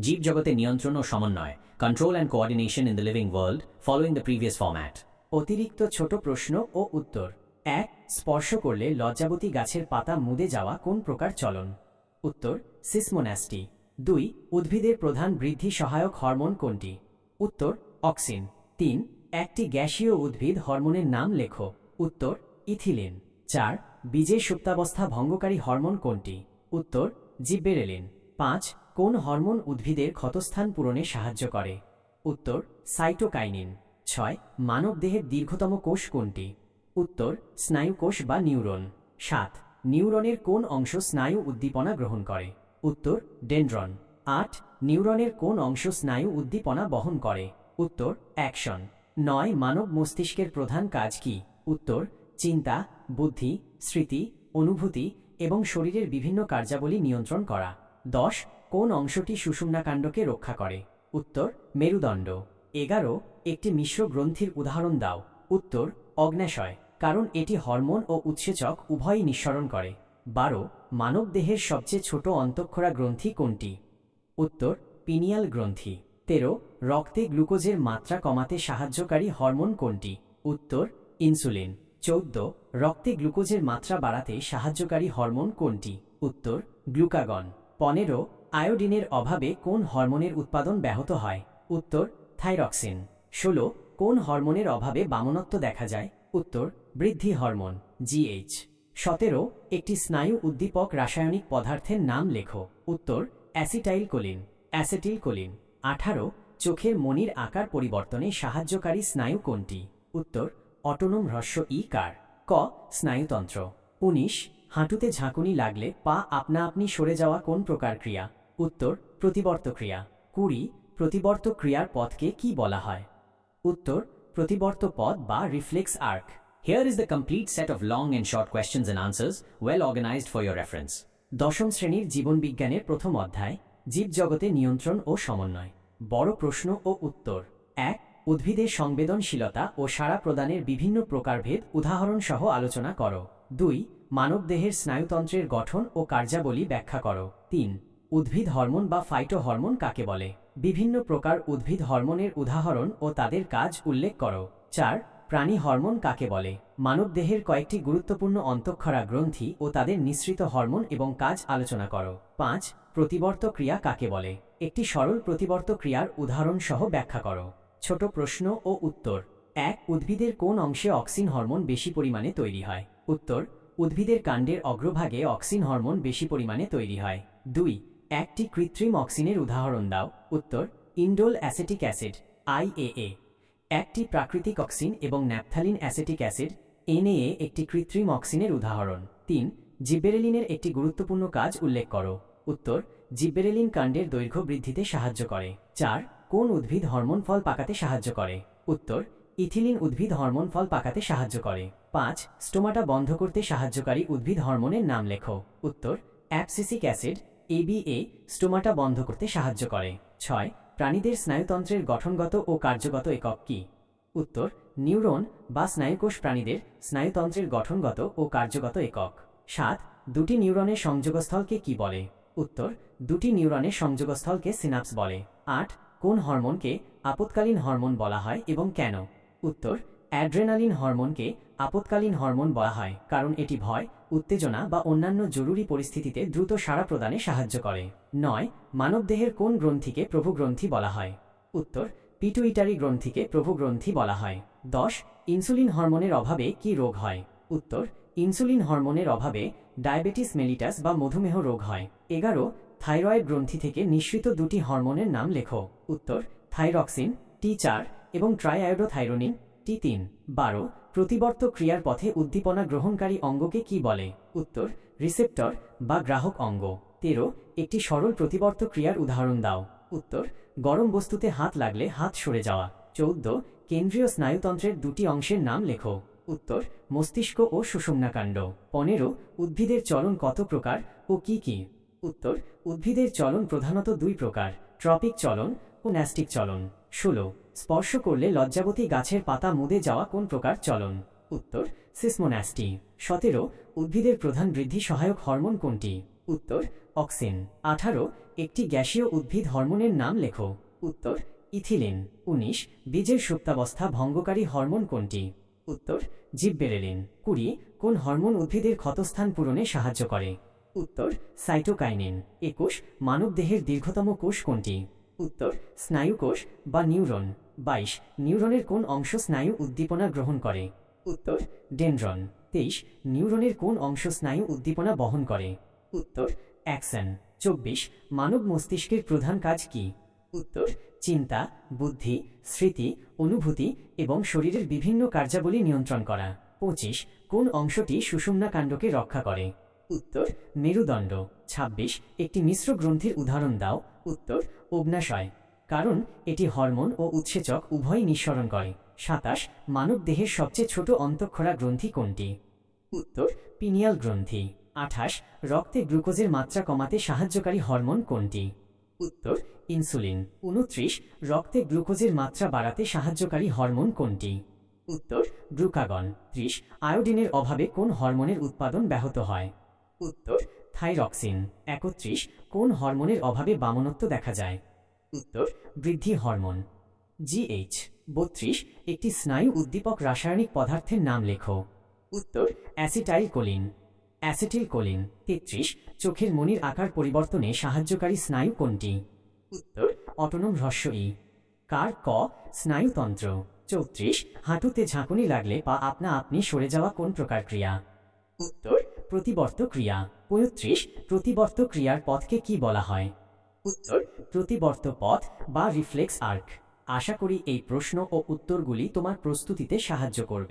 জীবজগতে নিয়ন্ত্রণ ও সমন্বয় control and coordination in the living world following the previous format অতিরিক্ত ছোট প্রশ্ন ও উত্তর। এক, স্পর্শ করলে লজ্জাবতী গাছের পাতা মুদে যাওয়া কোন প্রকার চলন? উত্তর, সিসমোন্যাস্টি। দুই, উদ্ভিদের প্রধান বৃদ্ধি সহায়ক হরমোন কোনটি? উত্তর, অক্সিন। তিন, একটি গ্যাসীয় উদ্ভিদ হরমোনের নাম লেখো। উত্তর, ইথিলিন। চার, বীজের সুপ্তাবস্থা ভঙ্গকারী হরমোন কোনটি? উত্তর, জিব্বেরেলিন। পাঁচ কোন হরমোন উদ্ভিদের ক্ষতস্থান পূরণে সাহায্য করে? উত্তর, সাইটোকাইনিন। ছয়, মানবদেহের দীর্ঘতম কোষ কোনটি? উত্তর স্নায়ুকোষ বা নিউরন। সাত, নিউরনের কোন অংশ স্নায়ু উদ্দীপনা গ্রহণ করে? উত্তর, ডেন্ড্রন। আট, নিউরনের কোন অংশ স্নায়ু উদ্দীপনা বহন করে? উত্তর, অ্যাকশন। নয়, মানব মস্তিষ্কের প্রধান কাজ কি? উত্তর, চিন্তা, বুদ্ধি, স্মৃতি, অনুভূতি এবং শরীরের বিভিন্ন কার্যাবলী নিয়ন্ত্রণ করা। দশ কোন অংশটি সুষুম্নাকাণ্ডকে রক্ষা করে? উত্তর, মেরুদণ্ড। এগারো, একটি মিশ্র গ্রন্থির উদাহরণ দাও। উত্তর, অগ্ন্যাশয়, কারণ এটি হরমোন ও উৎসেচক উভয়ই নিঃসরণ করে। বারো মানব দেহের সবচেয়ে ছোট অন্তঃক্ষরা গ্রন্থি কোনটি? উত্তর, পিনিয়াল গ্রন্থি। তেরো, রক্তে গ্লুকোজের মাত্রা কমাতে সাহায্যকারী হরমোন কোনটি? উত্তর, ইনসুলিন। চৌদ্দ, রক্তে গ্লুকোজের মাত্রা বাড়াতে সাহায্যকারী হরমোন কোনটি? উত্তর, গ্লুকাগন। পনেরো আয়োডিনের অভাবে কোন হরমোনের উৎপাদন ব্যাহত হয়? উত্তর, থাইরক্সিন। ষোলো, কোন হরমোনের অভাবে বামনত্ব দেখা যায়? উত্তর, বৃদ্ধি হরমোন, জিএইচ। সতেরো, একটি স্নায়ু উদ্দীপক রাসায়নিক পদার্থের নাম লেখো। উত্তর অ্যাসিটাইল কোলিন অ্যাসেটিল কোলিন আঠারো, চোখের মনির আকার পরিবর্তনে সাহায্যকারী স্নায়ু কোনটি? উত্তর, অটোনোম হ্রস্ব ই কার। ক, স্নায়ুতন্ত্র। উনিশ, হাঁটুতে ঝাঁকুনি লাগলে পা আপনা আপনি সরে যাওয়া কোন প্রকার ক্রিয়া? উত্তর প্রতিবর্ত ক্রিয়া। কুড়ি প্রতিবর্ত ক্রিয়ার পথকে কি বলা হয়? উত্তর প্রতিবর্ত পথ বা reflex arc. Here is the complete set of long and short questions and answers, well organized for your reference. দশম শ্রেণির জীবনবিজ্ঞানের প্রথম অধ্যায় জীবজগতে নিয়ন্ত্রণ ও সমন্বয়। বড় প্রশ্ন ও উত্তর। এক উদ্ভিদের সংবেদনশীলতা ও সাড়া প্রদানের বিভিন্ন প্রকারভেদ উদাহরণ সহ আলোচনা করো। দুই মানবদেহের স্নায়ুতন্ত্রের গঠন ও কার্যাবলী ব্যাখ্যা করো। তিন উদ্ভিদ হরমোন বা ফাইটো হরমোন কাকে বলে? বিভিন্ন প্রকার উদ্ভিদ হরমোনের উদাহরণ ও তাদের কাজ উল্লেখ করো। চার, প্রাণী হরমোন কাকে বলে? মানবদেহের কয়েকটি গুরুত্বপূর্ণ অন্তঃক্ষরা গ্রন্থি ও তাদের নিঃসৃত হরমোন এবং কাজ আলোচনা করো। পাঁচ, প্রতিবর্ত ক্রিয়া কাকে বলে? একটি সরল প্রতিবর্ত ক্রিয়ার উদাহরণ সহ ব্যাখ্যা করো। ছোট প্রশ্ন ও উত্তর। এক, উদ্ভিদের কোন অংশে অক্সিন হরমোন বেশি পরিমাণে তৈরি হয়? উত্তর, উদ্ভিদের কাণ্ডের অগ্রভাগে অক্সিন হরমোন বেশি পরিমাণে তৈরি হয়। দুই একটি কৃত্রিম অক্সিনের উদাহরণ দাও। উত্তর, ইন্ডোল অ্যাসেটিক অ্যাসিড আইএএ একটি প্রাকৃতিক অক্সিন এবং ন্যাপথালিন অ্যাসেটিক অ্যাসিড এনএএ একটি কৃত্রিম অক্সিনের উদাহরণ। তিন, জিব্বেরেলিনের একটি গুরুত্বপূর্ণ কাজ উল্লেখ করো। উত্তর, জিব্বেরেলিন কাণ্ডের দৈর্ঘ্য বৃদ্ধিতে সাহায্য করে। চার, কোন উদ্ভিদ হরমোন ফল পাকাতে সাহায্য করে? উত্তর, ইথিলিন উদ্ভিদ হরমোন ফল পাকাতে সাহায্য করে। পাঁচ, স্টোমাটা বন্ধ করতে সাহায্যকারী উদ্ভিদ হরমোনের নাম লেখো। উত্তর, অ্যাপসিসিক অ্যাসিড এবিএ স্টোমাটা বন্ধ করতে সাহায্য করে। ছয়, প্রাণীদের স্নায়ুতন্ত্রের গঠনগত ও কার্যগত একক কি? উত্তর, নিউরন বা স্নায়ুকোষ প্রাণীদের স্নায়ুতন্ত্রের গঠনগত ও কার্যগত একক। সাত, দুটি নিউরনের সংযোগস্থলকে কি বলে? উত্তর, দুটি নিউরনের সংযোগস্থলকে সিনাপস বলে। আট, কোন হরমোনকে আপৎকালীন হরমোন বলা হয় এবং কেন? উত্তর, অ্যাড্রেনালিন হরমোনকে আপৎকালীন হরমোন বলা হয়, কারণ এটি ভয়, উত্তেজনা বা অন্যান্য জরুরি পরিস্থিতিতে দ্রুত সাড়া প্রদানে সাহায্য করে। নয়, মানবদেহের কোন গ্রন্থিকে প্রভু গ্রন্থি বলা হয়? উত্তর, পিটুইটারি গ্রন্থিকে প্রভু গ্রন্থি বলা হয়। দশ, ইনসুলিন হরমোনের অভাবে কি রোগ হয়? উত্তর, ইনসুলিন হরমোনের অভাবে ডায়াবেটিস মেলিটাস বা মধুমেহ রোগ হয়। এগারো, থাইরয়েড গ্রন্থি থেকে নিঃসৃত দুটি হরমোনের নাম লেখো। উত্তর, থাইরক্সিন, টি চার এবং ট্রাইআয়োডোথাইরোনিন, টি তিন। বারো প্রতিবর্ত ক্রিয়ার পথে উদ্দীপনা গ্রহণকারী অঙ্গকে কি বলে? উত্তর, রিসেপ্টর বা গ্রাহক অঙ্গ। তেরো, একটি সরল প্রতিবর্ত ক্রিয়ার উদাহরণ দাও। উত্তর, গরম বস্তুতে হাত লাগলে হাত সরে যাওয়া। চৌদ্দ, কেন্দ্রীয় স্নায়ুতন্ত্রের দুটি অংশের নাম লেখো। উত্তর, মস্তিষ্ক ও সুষুম্নাকাণ্ড। পনেরো, উদ্ভিদের চলন কত প্রকার ও কি কি? উত্তর, উদ্ভিদের চলন প্রধানত দুই প্রকার, ট্রপিক চলন ও ন্যাস্টিক চলন। ষোলো স্পর্শ করলে লজ্জাবতী গাছের পাতা মুদে যাওয়া কোন প্রকার চলন? উত্তর, সিসমোন্যাস্টি। সতেরো, উদ্ভিদের প্রধান বৃদ্ধি সহায়ক হরমোন কোনটি? উত্তর, অক্সিন। আঠারো, একটি গ্যাসীয় উদ্ভিদ হরমোনের নাম লেখো। উত্তর, ইথিলিন। উনিশ, বীজের সুপ্তাবস্থা ভঙ্গকারী হরমোন কোনটি? উত্তর, জিববেরেলিন। কুড়ি, কোন হরমোন উদ্ভিদের ক্ষতস্থান পূরণে সাহায্য করে? উত্তর, সাইটোকাইনিন। একুশ, মানবদেহের দীর্ঘতম কোষ কোনটি? উত্তর, স্নায়ুকোষ বা নিউরন। বাইশ, নিউরনের কোন অংশ স্নায়ু উদ্দীপনা গ্রহণ করে? উত্তর, ডেনড্রন। তেইশ, নিউরনের কোন অংশ স্নায়ু উদ্দীপনা বহন করে? উত্তর, অ্যাকশন। চব্বিশ, মানব মস্তিষ্কের প্রধান কাজ কি? উত্তর, চিন্তা, বুদ্ধি, স্মৃতি, অনুভূতি এবং শরীরের বিভিন্ন কার্যাবলী নিয়ন্ত্রণ করা। পঁচিশ, কোন অংশটি সুষুম্না কাণ্ডকে রক্ষা করে? উত্তর, মেরুদণ্ড। ২৬ একটি মিশ্র গ্রন্থির উদাহরণ দাও। উত্তর অগ্নাশয় কারণ এটি হরমোন ও উৎসেচক উভয়ই নিঃসরণ করে। সাতাশ, মানব দেহের সবচেয়ে ছোট অন্তঃক্ষরা গ্রন্থি কোনটি? উত্তর, পিনিয়াল গ্রন্থি। আঠাশ, রক্তে গ্লুকোজের মাত্রা কমাতে সাহায্যকারী হরমোন কোনটি? উত্তর, ইনসুলিন। উনত্রিশ, রক্তে গ্লুকোজের মাত্রা বাড়াতে সাহায্যকারী হরমোন কোনটি? উত্তর, গ্লুকাগন। ত্রিশ, আয়োডিনের অভাবে কোন হরমোনের উৎপাদন ব্যাহত হয়? উত্তর, থাইরক্সিন। একত্রিশ, কোন হরমোনের অভাবে বামনত্ব দেখা যায়? উত্তর, বৃদ্ধি হরমোন। জিএইচ বত্রিশ, একটি স্নায়ু উদ্দীপক রাসায়নিক পদার্থের নাম লেখো। উত্তর অ্যাসিটাইল কোলিন অ্যাসিটিল কোলিন তেত্রিশ, চোখের মনির আকার পরিবর্তনে সাহায্যকারী স্নায়ু কোনটি? উত্তর, অটোনম হ্রস্ব ই। কার ক, স্নায়ুতন্ত্র। চৌত্রিশ, হাঁটুতে ঝাঁকুনি লাগলে পা আপনা আপনি সরে যাওয়া কোন প্রকার ক্রিয়া? উত্তর, প্রতিবর্ত ক্রিয়া। পঁয়ত্রিশ, প্রতিবর্ত ক্রিয়ার পথকে কি বলা হয়? উত্তর প্রতিবর্ত পথ বা রিফ্লেক্স আর্ক। আশা করি এই প্রশ্ন ও উত্তরগুলি তোমার প্রস্তুতিতে সাহায্য করবে।